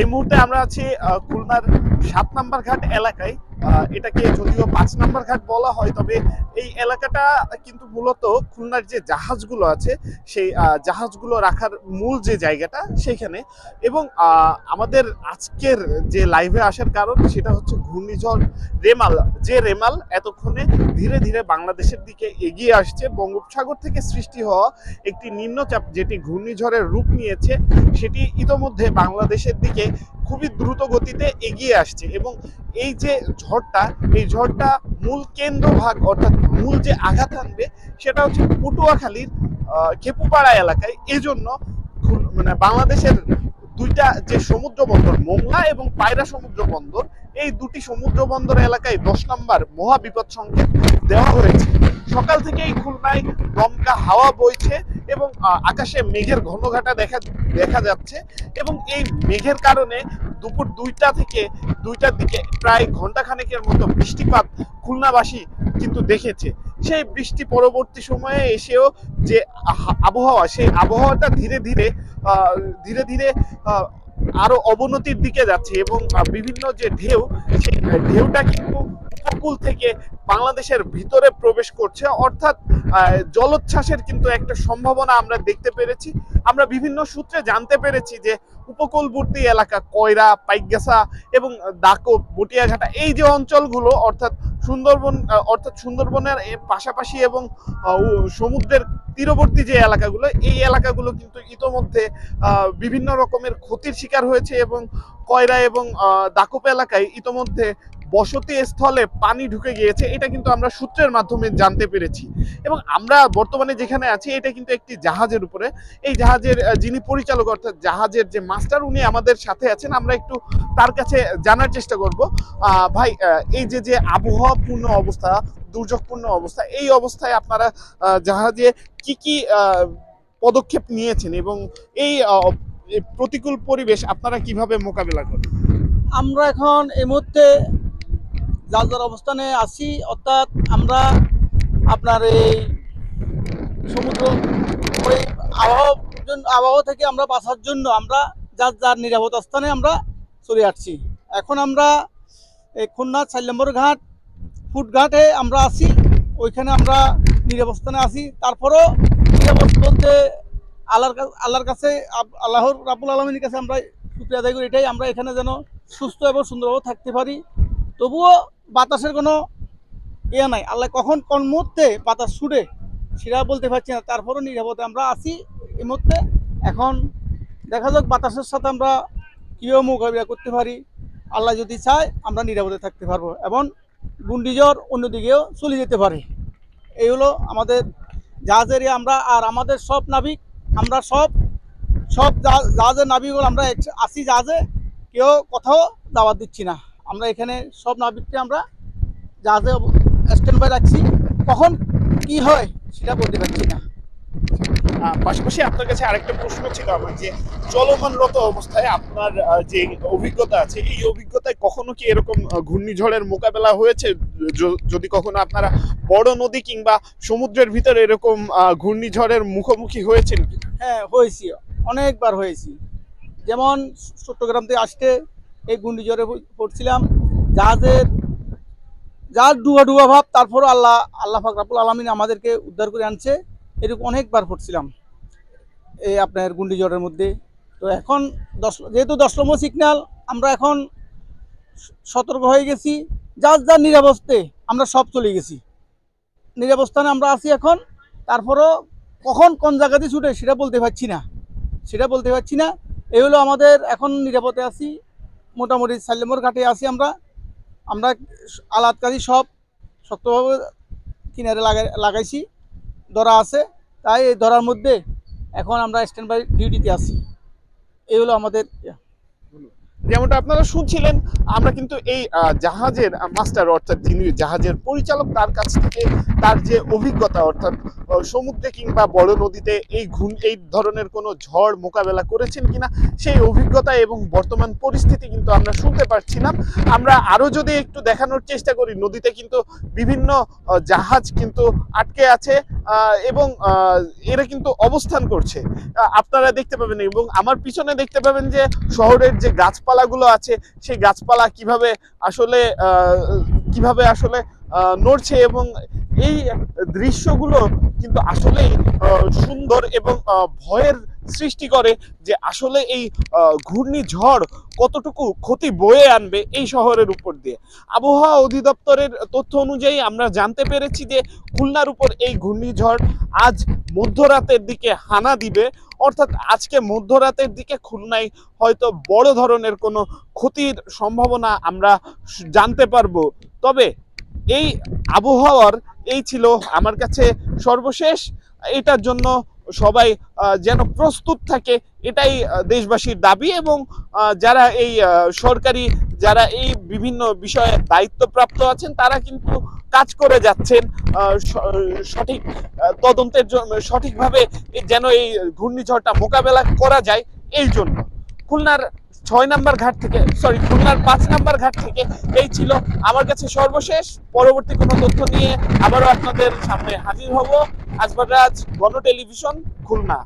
এই মুহূর্তে আমরা আছি খুলনার সাত নাম্বার ঘাট এলাকায়। এটাকে যদিও পাঁচ নাম্বার ঘাট বলা হয়, তবে এই এলাকাটা কিন্তু মূলত খুলনার যে জাহাজগুলো আছে, সেই জাহাজগুলো রাখার মূল যে জায়গাটা সেখানে এবং আমাদের আজকের যে লাইভে আসার কারণ সেটা হচ্ছে ঘূর্ণিঝড় রেমাল। যে রেমাল এতক্ষণে ধীরে ধীরে বাংলাদেশের দিকে এগিয়ে আসছে। বঙ্গোপসাগর থেকে সৃষ্টি হওয়া একটি নিম্নচাপ যেটি ঘূর্ণিঝড়ের রূপ নিয়েছে, সেটি ইতোমধ্যে বাংলাদেশের দিকে খুবই দ্রুত গতিতে এগিয়ে আসছে এবং এই যে ঝড়টা, এই ঝড়টা মূল কেন্দ্রভাগ অর্থাৎ মূল যে আঘাত আনবে সেটা হচ্ছে পটুয়াখালীর খেপুপাড়া এলাকায়। এজন্য মানে বাংলাদেশের দুইটা যে সমুদ্র বন্দর মোংলা এবং পায়রা সমুদ্র বন্দর এই দুটি সমুদ্র বন্দর এলাকায় দশ নম্বর মহা বিপদ সংকেত দেওয়া হয়েছে। সকাল থেকেই খুলনায় দমকা হাওয়া বইছে। এবং আকাশে মেঘের ঘনঘাটা দেখা দেখা যাচ্ছে এবং এই মেঘের কারণে দুপুর দুইটা থেকে, দুইটার দিকে প্রায় ঘণ্টা খানেকের মতো বৃষ্টিপাত খুলনাবাসী কিন্তু দেখেছে। সেই বৃষ্টি পরবর্তী সময়ে এসেও যে আবহাওয়া, সেই আবহাওয়াটা ধীরে ধীরে ধীরে ধীরে আরও অবনতির দিকে যাচ্ছে এবং বিভিন্ন যে ঢেউ, সেই ঢেউটা কিন্তু উপকূল থেকে বাংলাদেশের ভিতরে প্রবেশ করছে। অর্থাৎ জলোচ্ছ্বাসের কিন্তু একটা সম্ভাবনা আমরা দেখতে পেরেছি। আমরা বিভিন্ন সূত্রে জানতে পেরেছি যে উপকূলবর্তী এলাকা কয়রা, পাইকগাছা এবং দাকো বটিয়াঘাটা, এই যে অঞ্চলগুলো, অর্থাৎ সুন্দরবন অর্থাৎ সুন্দরবনের পাশাপাশি এবং সমুদ্রের তীরবর্তী যে এলাকাগুলো, এই এলাকাগুলো কিন্তু ইতোমধ্যে বিভিন্ন রকমের ক্ষতির শিকার হয়েছে এবং কয়রা এবং দাকোপ এলাকায় ইতোমধ্যে বসতি স্থলে পানি ঢুকে গিয়েছে, এটা কিন্তু আমরা সূত্রের মাধ্যমে জানতে পেরেছি। এবং আমরা বর্তমানে যেখানে আছি, এটা কিন্তু একটি জাহাজের উপরে। এই জাহাজের যিনি পরিচালক, অর্থাৎ জাহাজের যে মাস্টার, উনি আমাদের সাথে আছেন। আমরা একটু তার কাছে জানার চেষ্টা করব। ভাই এই যে যে আবহাওয়াপূর্ণ অবস্থা, দুর্যোগপূর্ণ অবস্থা, এই অবস্থায় আপনারা জাহাজে কি কি পদক্ষেপ নিয়েছেন? এবং এই প্রতিকূল পরিবেশ আপনারা কীভাবে মোকাবেলা করেন? আমরা এখন এই মুহূর্তে যার যার অবস্থানে আছি, অর্থাৎ আমরা আপনার এই সমুদ্র ওই আবহাওয়া আবহাওয়া থেকে আমরা বাঁচার জন্য আমরা যার যার নিরাপদ স্থানে আমরা চলে আসছি। এখন আমরা এই খুলনা চার নম্বর ঘাট ফুটঘাটে আমরা আছি, ওইখানে আমরা নিরাপদ স্থানে আছি। তারপরও নিরাপদ বলতে আল্লাহর আল্লাহর কাছে আল্লাহর রাবুল আলমীর কাছে আমরা আদায় করি। এটাই আমরা এখানে যেন সুস্থ এবং সুন্দরভাবে থাকতে পারি। তবুও বাতাসের কোনো ইয়ে নাই। আল্লাহ কখন কোন মুহূর্তে বাতাস ছুটে সেটা বলতে পারছি না। তারপরও নিরাপদে আমরা আছি এই মুহূর্তে। এখন দেখা যাক বাতাসের সাথে আমরা কীভাবে মোকাবিলা করতে পারি। আল্লাহ যদি চায়, আমরা নিরাপদে থাকতে পারব এবং গুন্ডিজর অন্যদিকেও চলে যেতে পারে। এই হলো আমাদের জাহাজের আমরা আর আমাদের সব নাবিক আমরা সব সব জাহাজ- জাহাজের নাবিকগুলো আমরা আছি জাহাজে। কেউ কোথাও দাওয়াত দিচ্ছি না। আমরা এখানে সব নাবিককে আমরা জাহাজে স্ট্যান্ড বাই রাখছি। কখন কি হয় সেটা বলতে পারছি না। পাশাপাশি আপনার কাছে আরেকটা প্রশ্ন ছিল আমার যে চলমানরত অবস্থায় আপনার যে অভিজ্ঞতা আছে এই অভিজ্ঞতায় কখনো কি এরকম ঘূর্ণিঝড়ের মোকাবেলা হয়েছে? যদি কখনো আপনারা বড় নদী কিংবা সমুদ্রের ভিতরে এরকম ঘূর্ণিঝড়ের মুখোমুখি হয়েছেন কি হ্যাঁ হয়েছি। অনেকবার হয়েছি। যেমন চট্টগ্রাম থেকে আসতে এই ঘূর্ণিঝড়ে পড়ছিলাম। জাহাজের জাহাজ ডুবা ডুবা ভাব, তারপরও আল্লাহ আল্লাহ ফাকরাবুল আলমিন আমাদেরকে উদ্ধার করে আনছে। এরকম অনেকবার পড়ছিলাম এই আপনার ঘূর্ণিঝড়ের মধ্যে। তো এখন দশ যেহেতু দশ নম্বর সিগন্যাল, আমরা এখন সতর্ক হয়ে গেছি। যার যার নিরাবস্তে আমরা সব চলে গেছি। নিরাবস্থানে আমরা আছি এখন। তারপরও কখন কোন জায়গাতে ছুটে সেটা বলতে পারছি না। সেটা বলতে পারছি না। এই হলো আমাদের এখন নিরাপদে আছি। মোটামুটি সাল্লেমোর ঘাটে আছি আমরা। আমরা আলাদকারী সব, শক্তভাবে কিনারে লাগাই, লাগাইছি, ধরা আছে। তাই এই ধরার মধ্যে এখন আমরা স্ট্যান্ড বাই ডিউটিতে আসি এই হলো আমাদের। যেমনটা আপনারা শুনছিলেন, আমরা কিন্তু এই জাহাজের মাস্টার অর্থাৎ যিনি জাহাজের পরিচালক, তার কাছ থেকে তার যে অভিজ্ঞতা অর্থাৎ সমুদ্রে কিংবা বড় নদীতে এই ঘূর্ণ, এই ধরনের কোনো ঝড় মোকাবেলা করেছেন কিনা, সেই অভিজ্ঞতা এবং বর্তমান পরিস্থিতি কিন্তু আমরা শুনতে পারছিলাম আমরা আরও যদি একটু দেখানোর চেষ্টা করি, নদীতে কিন্তু বিভিন্ন জাহাজ কিন্তু আটকে আছে এবং এরা কিন্তু অবস্থান করছে। আপনারা দেখতে পাবেন এবং আমার পিছনে দেখতে পাবেন যে শহরের যে গাছপালাগুলো আছে, সেই গাছপালা কীভাবে আসলে কীভাবে আসলে নড়ছে এবং এই দৃশ্যগুলো কিন্তু আসলেই সুন্দর এবং ভয়ের সৃষ্টি করে যে আসলে এই ঘূর্ণিঝড় কতটুকু ক্ষতি বয়ে আনবে এই শহরের উপর দিয়ে। আবহাওয়া অধিদপ্তরের তথ্য অনুযায়ী আমরা জানতে পেরেছি যে খুলনার উপর এই ঘূর্ণিঝড় আজ মধ্যরাতের দিকে হানা দিবে। অর্থাৎ আজকে মধ্যরাতের দিকে খুলনায় হয়তো বড় ধরনের কোনো ক্ষতির সম্ভাবনা আমরা জানতে পারব। তবে এই আবহাওয়ার, এই ছিল আমার কাছে সর্বশেষ। এটার জন্য সবাই যেন প্রস্তুত থাকে এটাই দেশবাসীর দাবি এবং যারা এই সরকারি, যারা এই বিভিন্ন বিষয়ে দায়িত্বপ্রাপ্ত আছেন, তারা কিন্তু কাজ করে যাচ্ছেন সঠিক তদন্তের জন্য সঠিকভাবে যেন এই ঘূর্ণিঝড়টা মোকাবেলা করা যায় এই জন্য। খুলনার ছয় নাম্বার ঘাট থেকে সরি খুলনার পাঁচ নাম্বার ঘাট থেকে এই ছিল আমার কাছে সর্বশেষ। পরবর্তী কোনো তথ্য নিয়ে আবারও আপনাদের সামনে হাজির হব। আজবার রাজ, গণ টেলিভিশন, খুলনা।